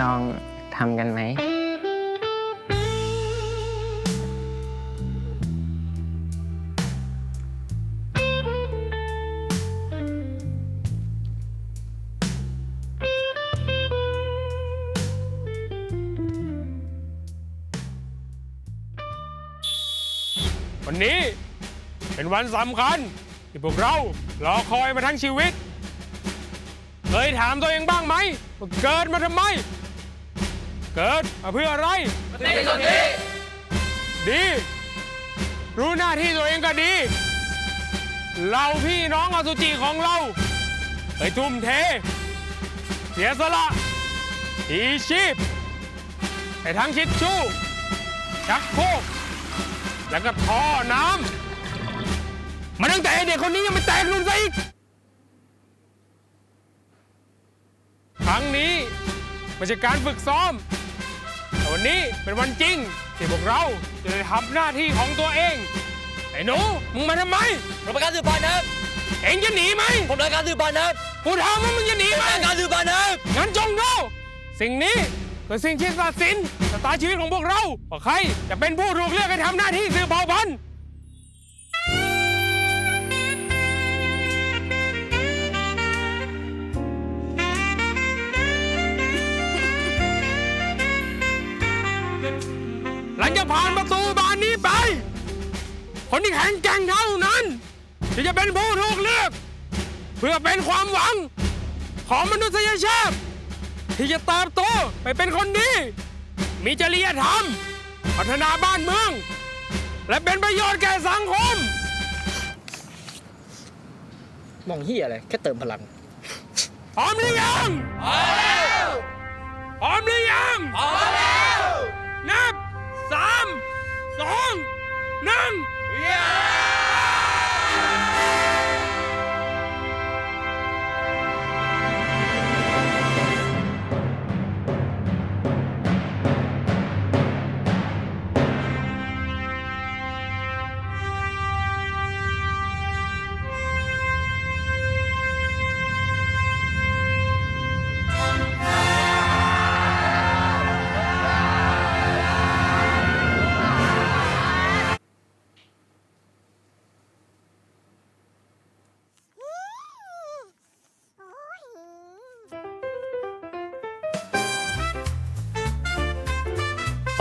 ลองทำกันไหม วันนี้เป็นวันสำคัญ ที่พวกเรารอคอยมาทั้งชีวิต เคยถามตัวเองบ้างไหมว่าเกิดมาทำไม เกิดมาเพื่ออะไรดี รู้หน้าที่ตัวเองก็ดี เราพี่น้องอสุจิของเราเคยทุ่มเท เสียสละอีชีพให้ทั้งชิดชู่ชักโครกแล้วก็ท่อน้ำมาตั้งแต่ไอ้เด็กคนนี้ยังไม่แตกนุ่นซะอีกครั้งนี้ไม่ใช่การฝึกซ้อมแต่วั นนี้เป็นวันจริงที่พวกเราจะได้ทำหน้าที่ของตัวเอง ไอ้หนูมึงมาทำไมผมเป็นการสืบพันธุ์นะครับเอ็งจะหนีไหมผมเป็นการสืบพันธุ์นะครับกูถามว่ามึงจะหนีผมไหมเป็นการสืบพันธุ์นะครับงั้นจงดูสิ่งนี้คือสิ่งที่ตัดสินชะตาชีวิตของพวกเราว่าใครจะเป็นผู้ถูกเลือกให้ทำหน้าที่สืบเผ่าพันธุ์ จากผ่านประตูบานนี้ไป คนที่แข็งแกร่งเท่านั้นที่จะเป็นผู้ถูกเลือก เพื่อเป็นความหวังของมนุษยชาติที่จะเติบโตไปเป็นคนดี มีจริยธรรม พัฒนาบ้านเมือง และเป็นประโยชน์แก่สังคม มองเฮียอะไร แค่เติมพลัง พร้อมหรือยัง พร้อมแล้ว พร้อมหรือยัง พร้อมแล้วนับสามส องหนึ่ง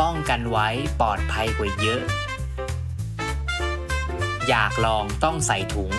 ป้องกันไว้ปลอดภัยกว่าเยอะ อยากลองต้องใส่ถุง